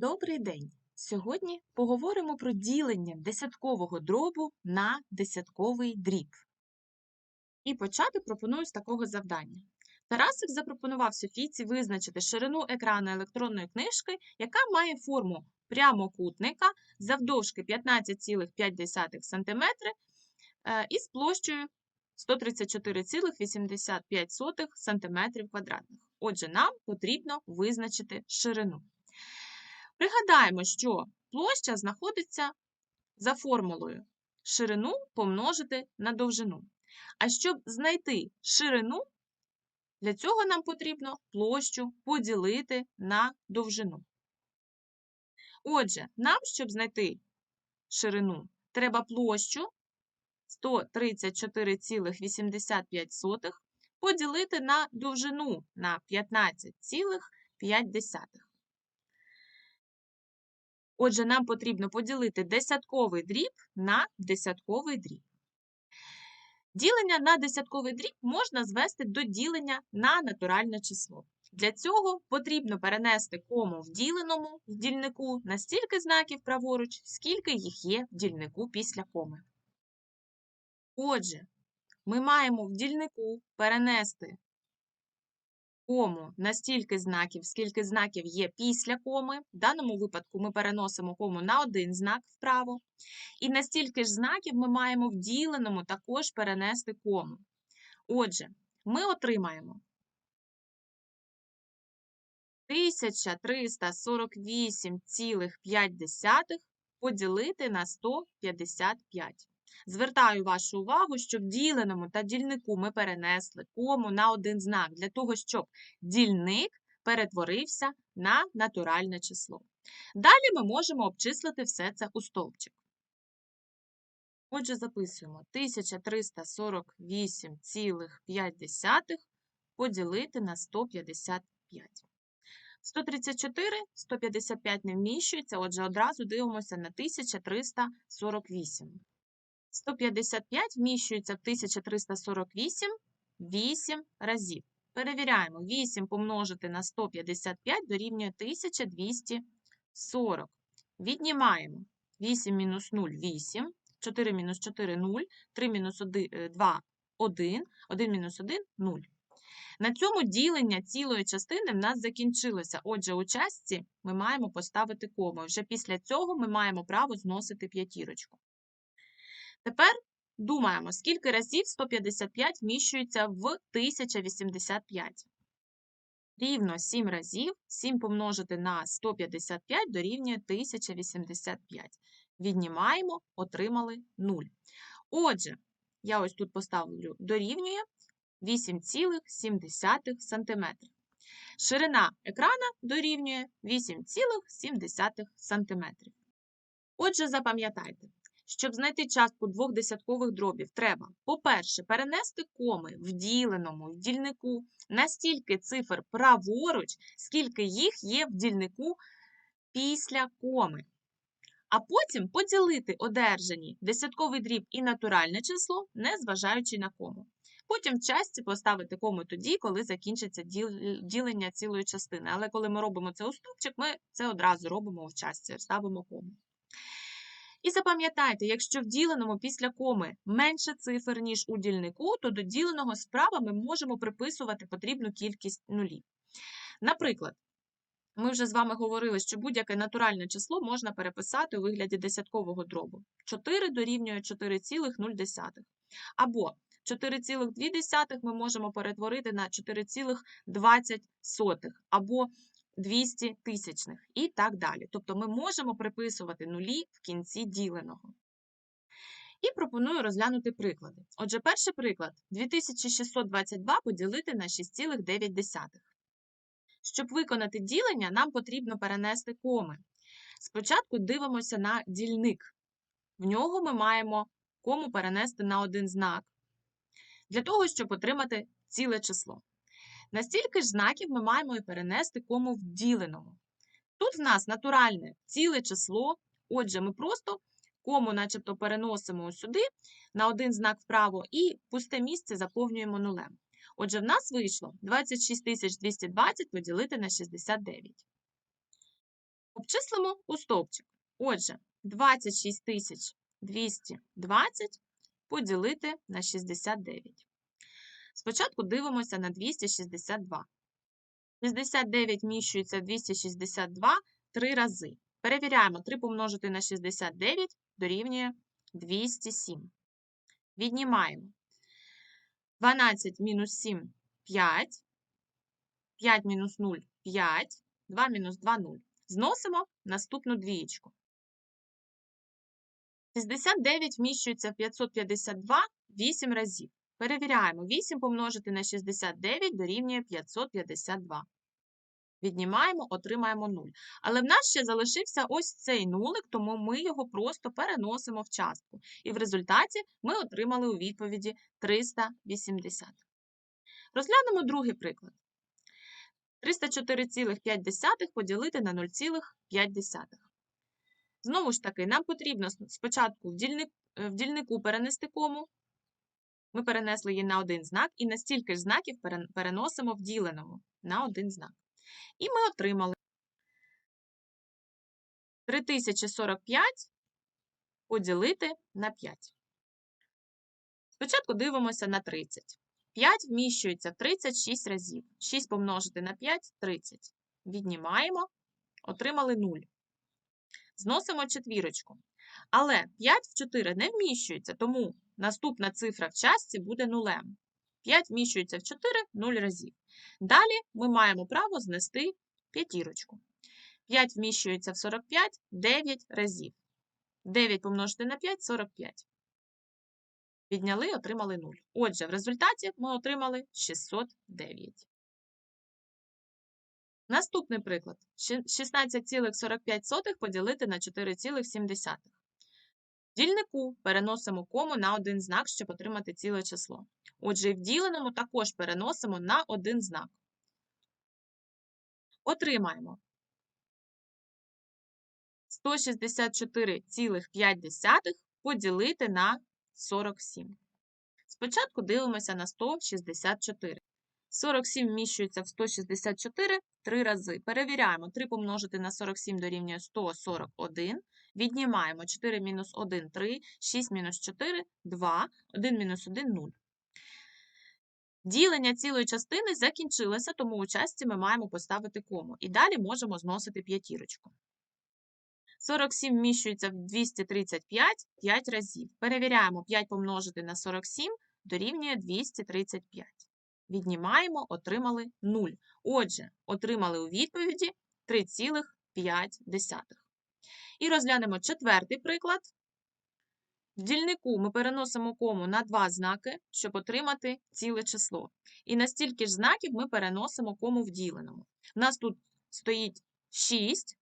Добрий день! Сьогодні поговоримо про ділення десяткового дробу на десятковий дріб. І почати пропоную з такого завдання. Тарасик запропонував Софійці визначити ширину екрану електронної книжки, яка має форму прямокутника завдовжки 15,5 см е, із площею 134,85 см квадратних. Отже, нам потрібно визначити ширину. Пригадаємо, що площа знаходиться за формулою ширину помножити на довжину. А щоб знайти ширину, для цього нам потрібно площу поділити на довжину. Отже, нам, щоб знайти ширину, треба площу 134,85 поділити на довжину на 15,5. Отже, нам потрібно поділити десятковий дріб на десятковий дріб. Ділення на десятковий дріб можна звести до ділення на натуральне число. Для цього потрібно перенести кому в діленому в дільнику на стільки знаків праворуч, скільки їх є в дільнику після коми. Отже, ми маємо в дільнику перенести кому на стільки знаків, скільки знаків є після коми. В даному випадку ми переносимо кому на один знак вправо. І на стільки ж знаків ми маємо в діленому також перенести кому. Отже, ми отримаємо 1348,5 поділити на 155. Звертаю вашу увагу, що в діленому та дільнику ми перенесли кому на один знак, для того, щоб дільник перетворився на натуральне число. Далі ми можемо обчислити все це у стовпчик. Отже, записуємо 1348,5 поділити на 155. 134, 155 не вміщується, отже, одразу дивимося на 1348. 155 вміщується в 1348 8 разів. Перевіряємо, 8 помножити на 155 дорівнює 1240. Віднімаємо 8 мінус 0 8, 4 мінус 4 0, 3 мінус 2 1, 1 мінус 1 0. На цьому ділення цілої частини в нас закінчилося. Отже, у частці ми маємо поставити кому. Вже після цього ми маємо право зносити п'ятірочку. Тепер думаємо, скільки разів 155 вміщується в 1085. Рівно 7 разів 7 помножити на 155 дорівнює 1085. Віднімаємо, отримали 0. Отже, я ось тут поставлю дорівнює 8,7 см. Ширина екрана дорівнює 8,7 см. Отже, запам'ятайте, щоб знайти частку двох десяткових дробів, треба, по-перше, перенести коми в діленому, в дільнику настільки цифр праворуч, скільки їх є в дільнику після коми. А потім поділити одержані десятковий дріб і натуральне число, незважаючи на кому. Потім в частці поставити кому тоді, коли закінчиться ділення цілої частини. Але коли ми робимо це у стовпчик, ми це одразу робимо в частці, ставимо кому. І запам'ятайте, якщо в діленому після коми менше цифр, ніж у дільнику, то до діленого справа ми можемо приписувати потрібну кількість нулів. Наприклад, ми вже з вами говорили, що будь-яке натуральне число можна переписати у вигляді десяткового дробу. 4 дорівнює 4,0. Або 4,2 ми можемо перетворити на 4,20 або 200 тисячних і так далі. Тобто ми можемо приписувати нулі в кінці діленого. І пропоную розглянути приклади. Отже, перший приклад 2622 поділити на 6,9. Щоб виконати ділення, нам потрібно перенести коми. Спочатку дивимося на дільник. В нього ми маємо кому перенести на один знак, для того, щоб отримати ціле число. Настільки ж знаків ми маємо і перенести кому в діленому. Тут в нас натуральне ціле число, отже, ми просто кому начебто переносимо сюди на один знак вправо і пусте місце заповнюємо нулем. Отже, в нас вийшло 26220 поділити на 69. Обчислимо у стовпчик. Отже, 26 220 поділити на 69. Спочатку дивимося на 262. 69 вміщується в 262 три рази. Перевіряємо, 3 помножити на 69 дорівнює 207. Віднімаємо. 12 мінус 7 5. 5 мінус 0 5. 2 мінус 2 0. Зносимо наступну двієчку. 69 вміщується в 552 8 разів. Перевіряємо. 8 помножити на 69 дорівнює 552. Віднімаємо, отримаємо 0. Але в нас ще залишився ось цей нулик, тому ми його просто переносимо в частку. І в результаті ми отримали у відповіді 380. Розглянемо другий приклад. 304,5 поділити на 0,5. Знову ж таки, нам потрібно спочатку в, дільнику перенести кому. Ми перенесли її на один знак, і на стільки ж знаків переносимо в діленому на один знак. І ми отримали 3045 поділити на 5. Спочатку дивимося на 30. 5 вміщується в 36 разів. 6 помножити на 5 30. Віднімаємо, отримали 0. Зносимо четвірочку. Але 5 в 4 не вміщується, тому наступна цифра в частці буде нулем. 5 вміщується в 4 0 разів. Далі ми маємо право знести п'ятірочку. 5 вміщується в 45 9 разів. 9 помножити на 5 45. Підняли, отримали 0. Отже, в результаті ми отримали 609. Наступний приклад. 16,45 поділити на 4,7. Дільнику переносимо кому на один знак, щоб отримати ціле число. Отже, і в діленому також переносимо на один знак. Отримаємо 164,5 поділити на 47. Спочатку дивимося на 164. 47 вміщується в 164 три рази. Перевіряємо, 3 помножити на 47 дорівнює 141. Віднімаємо 4 мінус 1 3, 6 мінус 4 2, 1 мінус 1 0. Ділення цілої частини закінчилося, тому у часті ми маємо поставити кому. І далі можемо зносити п'ятірочку. 47 вміщується в 235 5 разів. Перевіряємо 5 помножити на 47 дорівнює 235. Віднімаємо, отримали 0. Отже, отримали у відповіді 3,5. І розглянемо четвертий приклад. В дільнику ми переносимо кому на два знаки, щоб отримати ціле число. І на стільки ж знаків ми переносимо кому в діленому. У нас тут стоїть 6,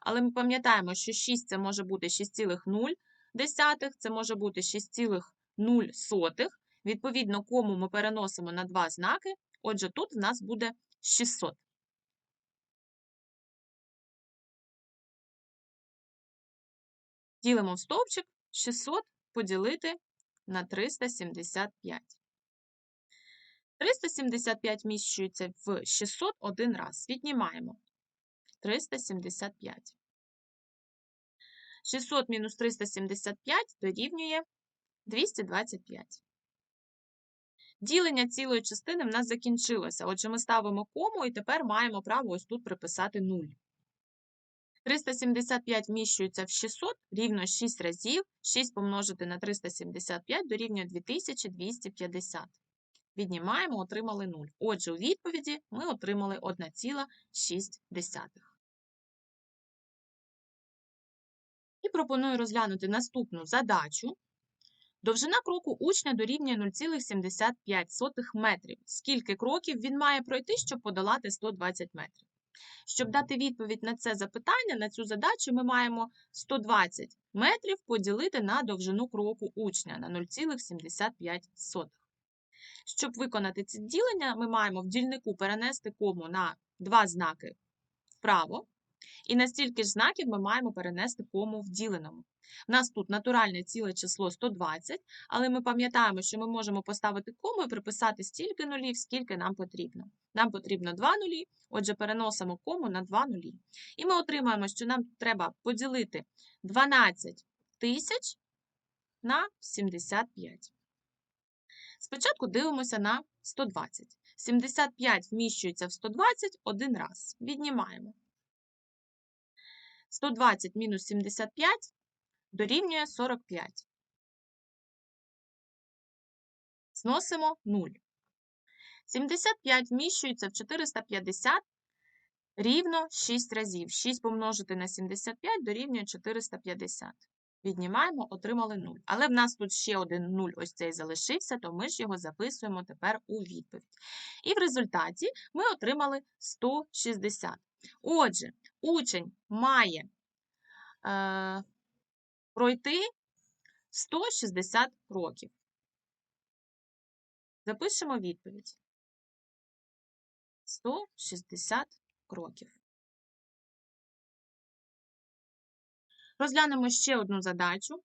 але ми пам'ятаємо, що 6 це може бути 6,0, це може бути 6,0. Відповідно, кому ми переносимо на два знаки, отже, тут в нас буде 600. Ділимо в стовпчик 600 поділити на 375. 375 вміщується в 600 один раз. Віднімаємо 375. 600 мінус 375 дорівнює 225. Ділення цілої частини в нас закінчилося. Отже, ми ставимо кому і тепер маємо право ось тут приписати 0. 375 вміщується в 600 рівно 6 разів. 6 помножити на 375 дорівнює 2250. Віднімаємо, отримали 0. Отже, у відповіді ми отримали 1,6. І пропоную розглянути наступну задачу. Довжина кроку учня дорівнює 0,75 метрів. Скільки кроків він має пройти, щоб подолати 120 метрів? Щоб дати відповідь на це запитання, на цю задачу, ми маємо 120 метрів поділити на довжину кроку учня на 0,75. Щоб виконати це ділення, ми маємо в дільнику перенести кому на два знаки вправо. І на стільки ж знаків ми маємо перенести кому в діленому. У нас тут натуральне ціле число 120, але ми пам'ятаємо, що ми можемо поставити кому і приписати стільки нулів, скільки нам потрібно. Нам потрібно 2 нулі, отже, переносимо кому на 2 нулі. І ми отримаємо, що нам треба поділити 12 тисяч на 75. Спочатку дивимося на 120. 75 вміщується в 120 один раз. Віднімаємо. 120 мінус 75 дорівнює 45. Зносимо 0. 75 вміщується в 450 рівно 6 разів. 6 помножити на 75 дорівнює 450. Віднімаємо, отримали 0. Але в нас тут ще один 0 ось цей залишився, то ми ж його записуємо тепер у відповідь. І в результаті ми отримали 160. Отже, учень має е, пройти 160 років. Запишемо відповідь. 160 кроків. Розглянемо ще одну задачу.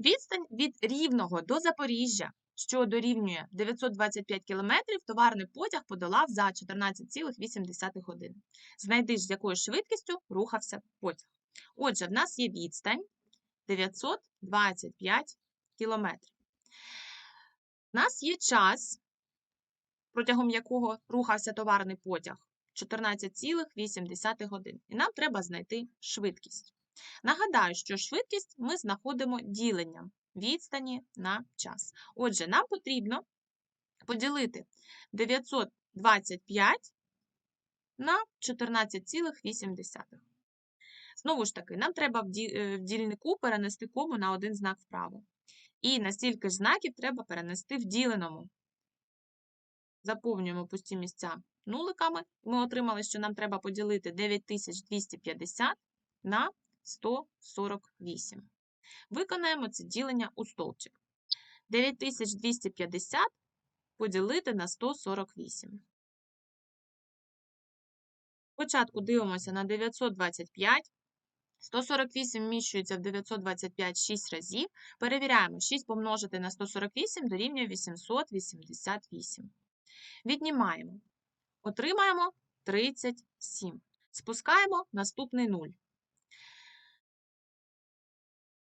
Відстань від Рівного до Запоріжжя, що дорівнює 925 км, товарний потяг подолав за 14,8 години. Знайди з якою швидкістю рухався потяг. Отже, в нас є відстань 925 км. У нас є час, протягом якого рухався товарний потяг 14,8 годин. І нам треба знайти швидкість. Нагадаю, що швидкість ми знаходимо діленням відстані на час. Отже, нам потрібно поділити 925 на 14,8. Знову ж таки, нам треба в дільнику перенести кому на один знак вправо. І на стільки ж знаків треба перенести в діленому. Заповнюємо пусті місця нуликами. Ми отримали, що нам треба поділити 9250 на 148. Виконаємо це ділення у стовпчик. 9250 поділити на 148. Спочатку дивимося на 925. 148 вміщується в 925 6 разів. Перевіряємо, 6 помножити на 148 дорівнює 888. Віднімаємо. Отримаємо 37. Спускаємо наступний 0.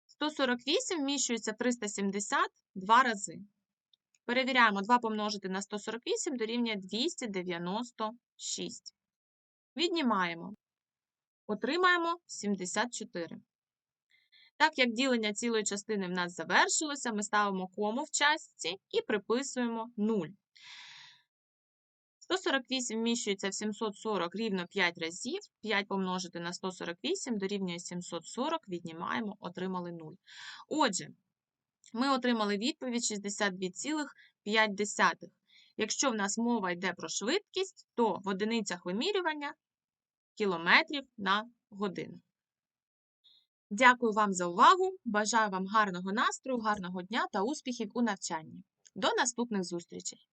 148 вміщується в 370 два рази. Перевіряємо 2 помножити на 148 дорівнює 296. Віднімаємо. Отримаємо 74. Так як ділення цілої частини в нас завершилося, ми ставимо кому в частці і приписуємо 0. 148 вміщується в 740 рівно 5 разів. 5 помножити на 148 дорівнює 740, віднімаємо, отримали 0. Отже, ми отримали відповідь 62,5. Якщо в нас мова йде про швидкість, то в одиницях вимірювання кілометрів на годину. Дякую вам за увагу! Бажаю вам гарного настрою, гарного дня та успіхів у навчанні. До наступних зустрічей!